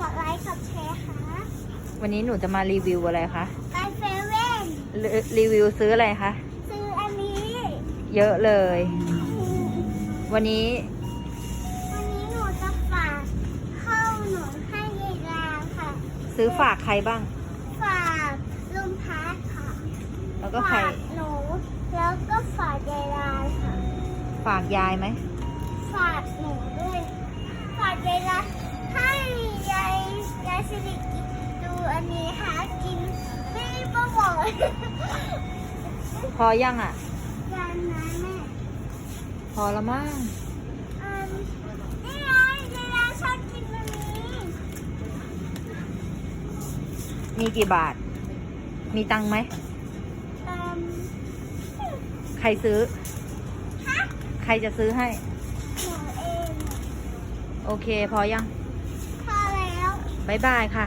กดไลค์กดแชร์ค่ะวันนี้หนูจะมารีวิวอะไรคะไปเซเว่นรีรีวิวซื้ออะไรคะ ซื้ออันนี้ เยอะเลย วันนี้ วันนี้หนูจะฝากเข้าหนูให้ยายดาค่ะ ซื้อฝากใครบ้าง ฝากลุงพัดค่ะ แล้วก็ใคร ฝากหนู แล้วก็ฝากยายดาค่ะ ฝากยายไหม ฝากหนูด้วย สิริกินดูอันนี้ค่ะกินไม่ประบอกพอยังอะยายนะแม่พอละมั้งอืมนี่ไงยายดาชอบกินอันนี้มีกี่บาท มีตังค์ไหมอืมใครซื้อ ฮะใครจะซื้อให้ หนูเอง โอเค พอยังพอแล้ว บ๊ายบายค่ะ